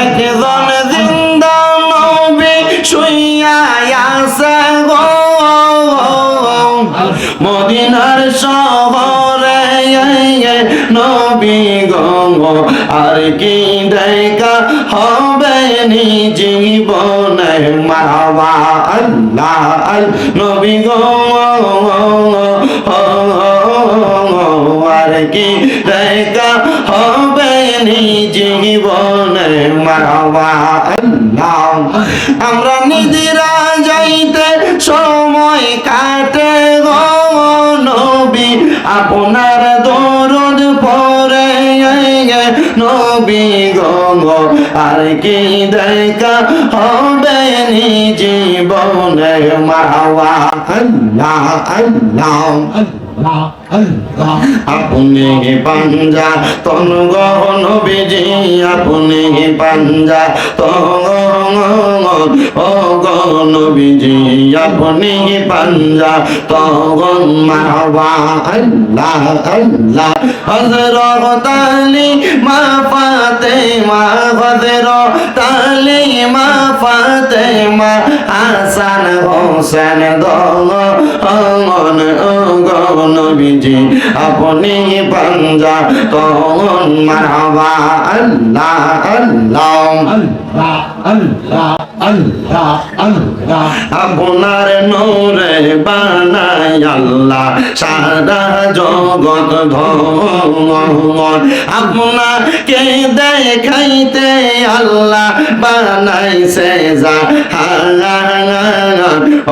একজন জিন্দা নবী শুইয়া আছে গো। মদিনার শহরে নবী গো। আর কি দেখা হবে নি জীবনে মারবা আল্লাহ, নবী গো। আর কি দেখা হবে নি জীবনে মারবা আল্লাহ। আমরা নিজেরা যাইতে সময় কাটে গো নবী। আপনার দরদ পরে নবী গো আর কি দেখা হবে নি জীবনে মারবা আল্লাহ আল্লাহ আল্লাহ আল্লাহ। আপনি পাঞ্জা, তন গহন বিজি আপনি পাঞ্জা, তন গহন বিজি আপনি পাঞ্জা তগন মারবা আল্লাহ আল্লাহ। হজরত আলী, মা ফাতে মা হজরত আলী, মা ফাতে মা হাসান হোসেন, দল, অঙ্গন অঙ্গন। বিজি আপনি পাঞ্জা তখন মারবা আল্লাহ আল্লাহ। আল্লাহ আল্লাহ। আল্লাহ আল্লাহ। আপনার নূরে বানাই আল্লাহ, সারা জগৎ ধন আপনাকে দেখাইতে আল্লাহ বানাইছে যা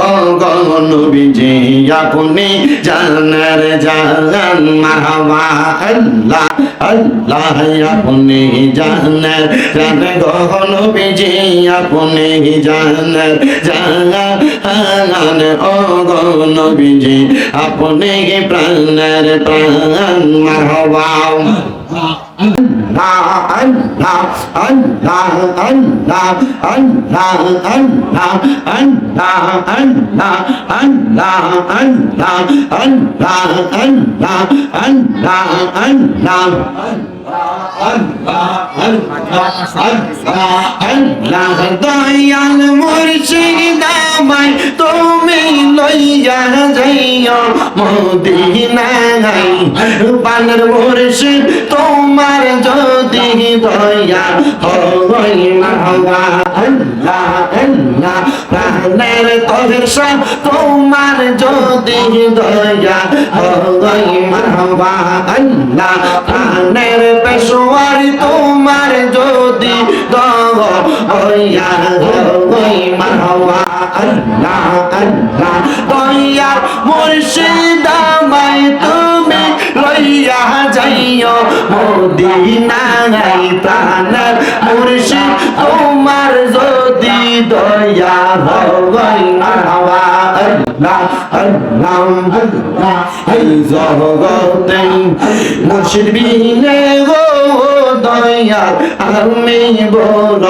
ও গনবিজি আপনি জানার জান মারবা আল্লাহ আল্লাহ, আপনি জানার জান গহন বিজি আপনি জানার জান ও গহন বিজি আপনি প্রাণের প্রাণ মারবা আল্লাহ দয়াল মুর্শিদাবাই তুমি লইয়া যাইও মদিনাই বানর মুর্শিদ তোমার যদি দয়া হয় না আল্লাহ প্রাণের তহসা তোমার যদি দয়া হয় মাহবা আল্লাহ প্রাণের পেশোয়ার তোমার যদি দয়া হয় মাহবা আল্লাহ আল্লাহ দয়া মুর্শিদ আমায় তুমি লইয়া যাইও, মদিনায় প্রাণের মুর্শিদ তোমার যদি দয়া হয় মারহাবা আল্লাহ আল্লাহ আল্লাহ এই জগতে মুর্শিদ বিনে গো দয়া আমি বড়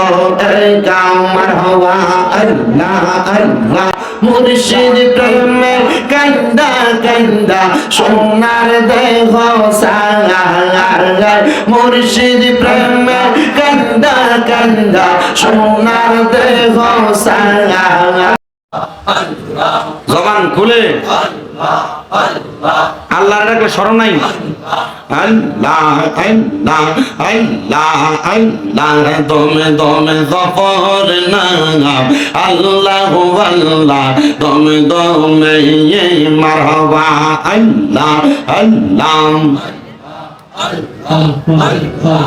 একা মারহাবা আল্লাহ আল্লাহ মুর্শিদ প্রেমে কান্দা কান্দা, সোনার দেহ সাঙ্গার মুর্শিদ প্রেমে কান্দা কান্দা, সোনার দেহ সাঙ্গার জবান খুলে। আল্লাহর ডাকলে স্মরণ নাই। আল্লাহ আল্লাহ আল্লাহ আল্লাহ, দমে দমে জফর নাম আল্লাহ আল্লাহ, দমে দমে মারহাবা। আল্লাহ আল্লাহ আল্লাহ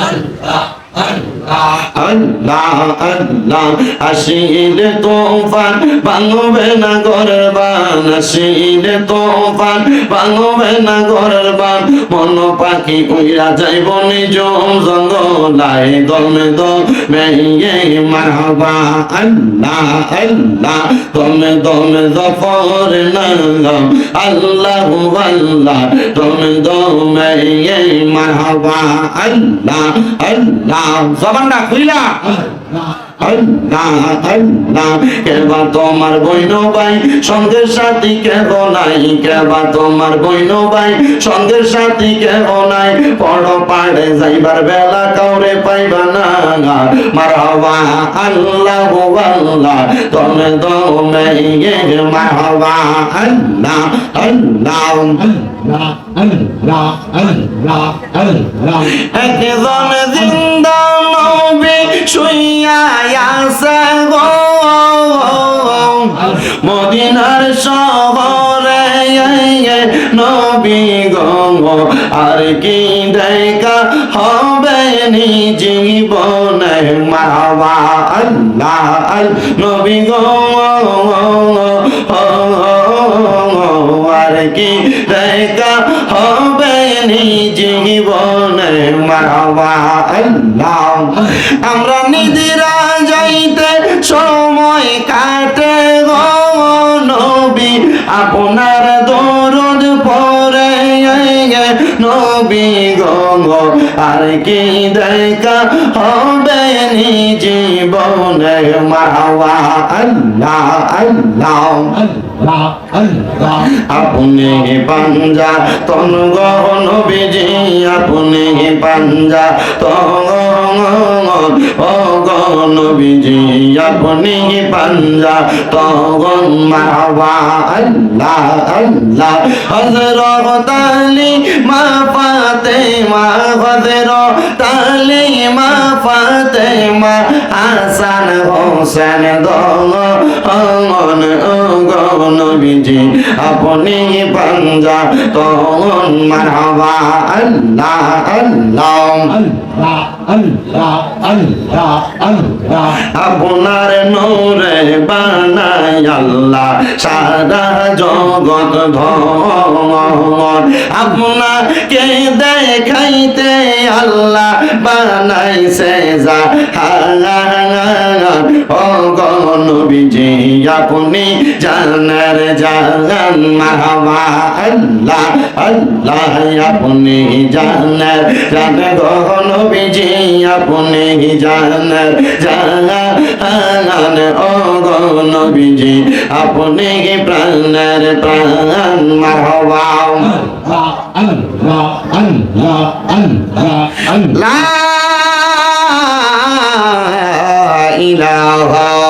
আল্লাহ। আসিল তোফান ভাঙবে না ঘরের বান আসিল তোফান ভাঙবে না ঘরের বান মন পাখি উইরা যাইব নিজ জঙ্গলায় দমে দমে মারহাবা আল্লাহ আল্লাহ দমে দমে জফর নাম আল্লাহ আল্লাহ দমে দমে মারহাবা আল্লাহ আল্লাহ জবানটা খুইলা কেবা তোমার বইন ভাই সঙ্গের সাথী কেহ নাই কেবা তোমার বইন ভাই সঙ্গের সাথী কেহ নাই পড় পাড়ে যাইবার বেলা কাউরে পাইবা না মারহাবা আল্লাহ আল্লাহ তমে দমে মারহাবা আল্লাহ আল্লাহ Allah, Allah, Allah, Allah. একজন জিন্দা নবী শুইয়া আছে গো। মদিনার শহরে নবী গো, আর কি দেখা হবে নি জীবনে? মাওয়া আল্লাহ আল নবী গো, আর কি দেখা হবে নি জীবনে? মাওয়া আল্লাহ আমরা নিদিরা যাইতে সময় কাটে গো নবী। আপনার দরদ পরে নবী গো আর কি দেখা হবে নি জীবনে? আল্লাহ আল্লাহ। Allah. আপনি পাঞ্জা, তন গহন বিজি আপনি পাঞ্জা, তন গহন বিজি আপনি পাঞ্জা, তগন মাওয়া, আল্লাহ আল্লাহ। হজরত আলী মা ফাতে মা হজরত আলী মা ফাতে মা হাসান হোসেন দন অঙ্গন অঙ্গন বিজি আপনি পাঞ্জা তখন মারহাবা আল্লাহ আল্লাহ. আপনার নূরে বানাই আল্লাহ, সারা দেখাইতে আল্লাহ বানাইছে যা ও গনবিজি আপনি জানার জান মাহবা আল্লাহ আল্লাহ আপনি জানার জান গনবিজি আপনি জানার জান ও গনবিজি আপনি প্রাণের প্রাণ মাহবা Allah, Allah, Allah, Allah, Allah.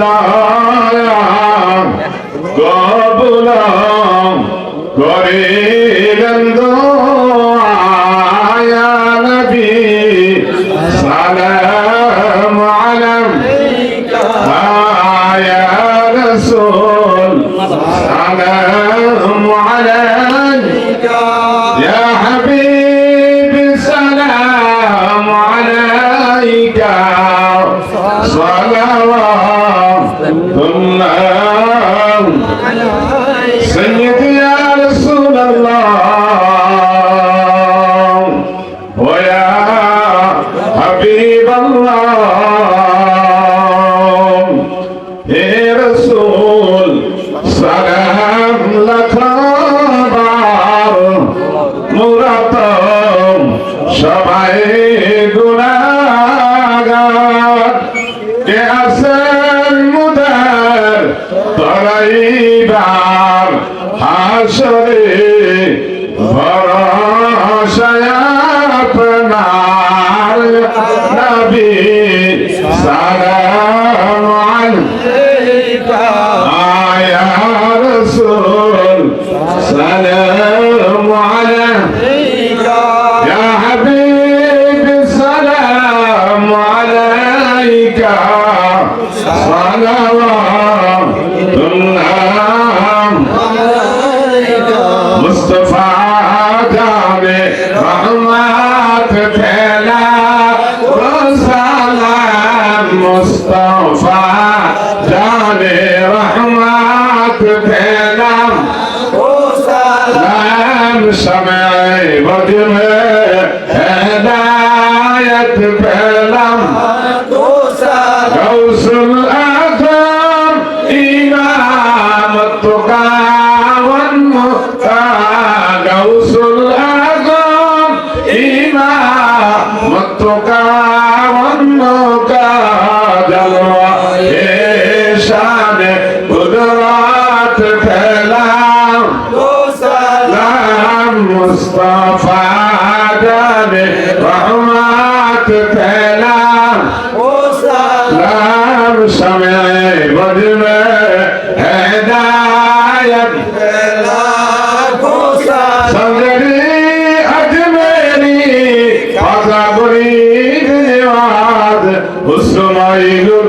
আমার হাসরে I know.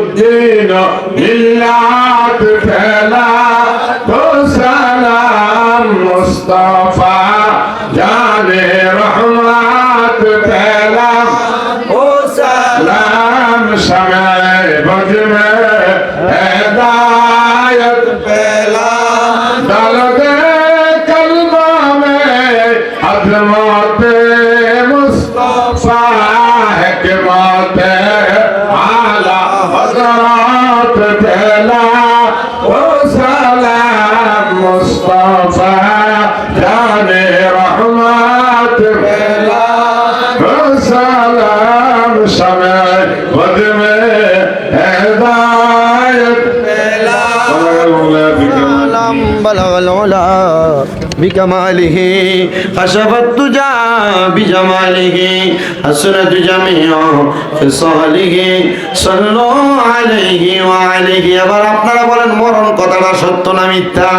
समय खुद में بكماله خشبت تجا بجماله حسنت جميع خصاله صلوا عليه وعليه আবার আপনারা বলেন মরণ কথাটা সত্য না মিথ্যা